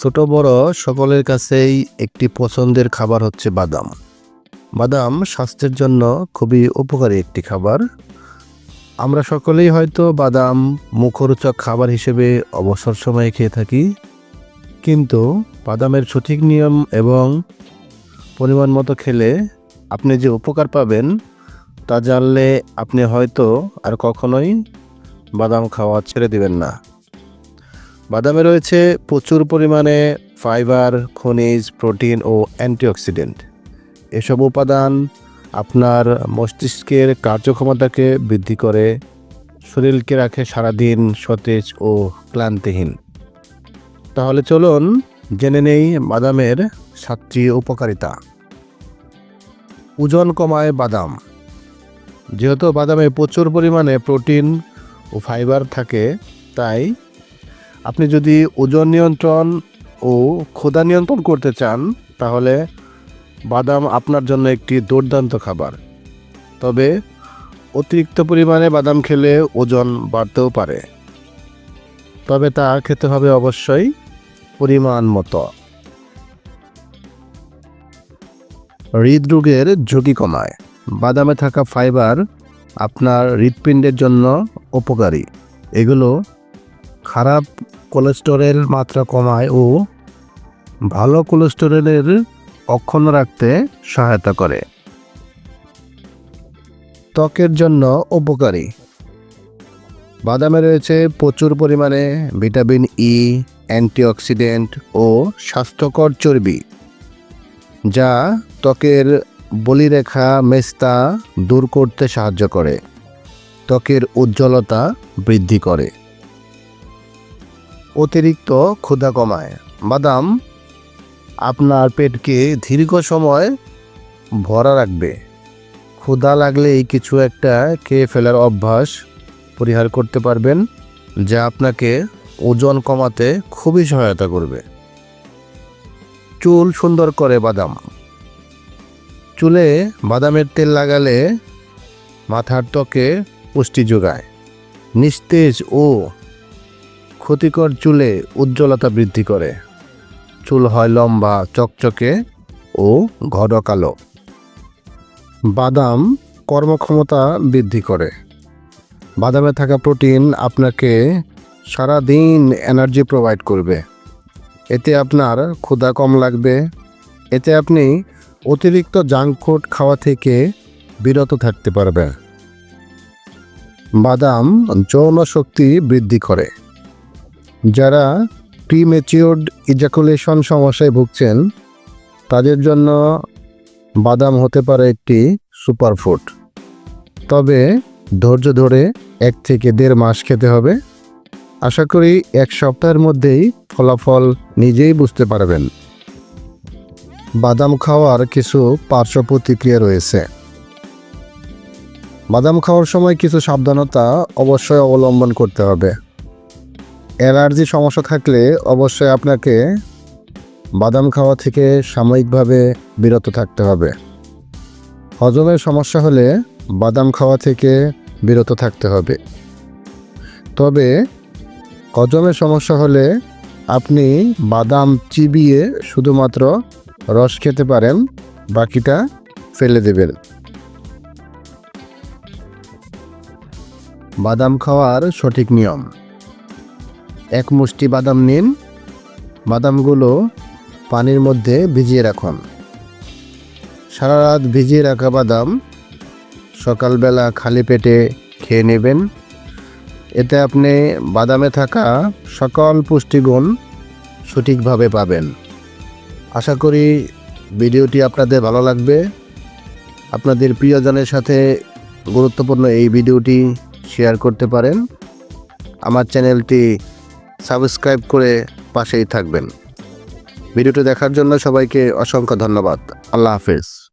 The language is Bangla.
ছোট বড় সকলের কাছেই একটি পছন্দের খাবার হচ্ছে বাদাম। বাদাম স্বাস্থ্যের জন্য খুবই উপকারী একটি খাবার। আমরা সকলেই হয়তো বাদাম মুখরোচক খাবার হিসেবে অবসর সময়ে খেয়ে থাকি, কিন্তু বাদামের সঠিক নিয়ম এবং পরিমাণ মতো খেলে আপনি যে উপকার পাবেন, তা জানলে আপনি হয়তো আর কখনোই বাদাম খাওয়া ছেড়ে দিবেন না। বাদামে রয়েছে প্রচুর পরিমাণে ফাইবার, খনিজ, প্রোটিন ও অ্যান্টিঅক্সিডেন্ট। এসব উপাদান আপনার মস্তিষ্কের কার্যক্ষমতাকে বৃদ্ধি করে, শরীরকে রাখে সারাদিন সতেজ ও ক্লান্তিহীন। তাহলে চলুন জেনে নেই বাদামের সাতটি উপকারিতা। ওজন কমায় বাদাম। যেহেতু বাদামে প্রচুর পরিমাণে প্রোটিন ও ফাইবার থাকে, তাই আপনি যদি ওজন নিয়ন্ত্রণ ও ক্ষুধা নিয়ন্ত্রণ করতে চান, তাহলে বাদাম আপনার জন্য একটি দুর্দান্ত খাবার। তবে অতিরিক্ত পরিমাণে বাদাম খেলে ওজন বাড়তেও পারে। তবে তা খেতে হবে অবশ্যই পরিমাণ মতো। হৃদরোগের ঝুঁকি কমায়। বাদামে থাকা ফাইবার আপনার হৃৎপিণ্ডের জন্য উপকারী। এগুলো খারাপ কোলেস্টেরল মাত্রা কমায় ও ভালো কোলেস্টেরলের অক্ষুণ্ণ রাখতে সহায়তা করে। ত্বকের জন্য উপকারী। বাদামে রয়েছে প্রচুর পরিমাণে ভিটামিন ই অ্যান্টিঅক্সিডেন্ট ও স্বাস্থ্যকর চর্বি, যা ত্বকের বলিরেখা মেস্তা দূর করতে সাহায্য করে। ত্বকের উজ্জ্বলতা বৃদ্ধি করে। অতিরিক্ত ক্ষুধা কমায়। বাদাম, আপনার পেটকে দীর্ঘ সময় ভরা রাখবে। ক্ষুধা লাগলেই কিছু একটা খেয়ে ফেলার অভ্যাস পরিহার করতে পারবেন, যা আপনাকে ওজন কমাতে খুবই সহায়তা করবে। চুল সুন্দর করে বাদাম। চুলে বাদামের তেল লাগালে মাথার ত্বকে পুষ্টি যোগায়। নিস্তেজ ও ক্ষতিকর চুলে উজ্জ্বলতা বৃদ্ধি করে। চুল হয় লম্বা, চকচকে ও ঘন কালো বাদাম কর্মক্ষমতা বৃদ্ধি করে। বাদামে থাকা প্রোটিন আপনাকে সারা দিন এনার্জি প্রোভাইড করবে। এতে আপনার ক্ষুধা কম লাগবে। এতে আপনি অতিরিক্ত জাঙ্ক ফুড খাওয়া থেকে বিরত থাকতে পারবে বাদাম যৌন শক্তি বৃদ্ধি করে। যারা প্রিমেচিওর্ড ইজাকুলেশন সমস্যায় ভুগছেন, তাদের জন্য বাদাম হতে পারে একটি সুপারফুড তবে ধৈর্য ধরে এক থেকে দেড় মাস খেতে হবে। আশা করি এক সপ্তাহের মধ্যেই ফলাফল নিজেই বুঝতে পারবেন। বাদাম খাওয়ার কিছু পার্শ্ব প্রতিক্রিয়া রয়েছে। বাদাম খাওয়ার সময় কিছু সাবধানতা অবশ্যই অবলম্বন করতে হবে। অ্যালার্জি সমস্যা থাকলে অবশ্যই আপনাকে বাদাম খাওয়া থেকে সাময়িকভাবে বিরত থাকতে হবে। হজমের সমস্যা হলে বাদাম খাওয়া থেকে বিরত থাকতে হবে। তবে হজমের সমস্যা হলে আপনি বাদাম চিবিয়ে শুধুমাত্র রস খেতে পারেন, বাকিটা ফেলে দেবেন। বাদাম খাওয়ার সঠিক নিয়ম। এক মুষ্টি বাদাম নিন। বাদামগুলো পানির মধ্যে ভিজিয়ে রাখুন। সারা রাত ভিজিয়ে রাখা বাদাম সকালবেলা খালি পেটে খেয়ে নেবেন। এতে আপনি বাদামে থাকা সকল পুষ্টিগুণ সঠিকভাবে পাবেন। আশা করি ভিডিওটি আপনাদের ভালো লাগবে। আপনাদের প্রিয়জনের সাথে গুরুত্বপূর্ণ এই ভিডিওটি শেয়ার করতে পারেন। আমার চ্যানেলটি সাবস্ক্রাইব করে পাশেই থাকবেন। ভিডিওটি দেখার জন্য সবাইকে অসংখ্য ধন্যবাদ। আল্লাহ হাফেজ।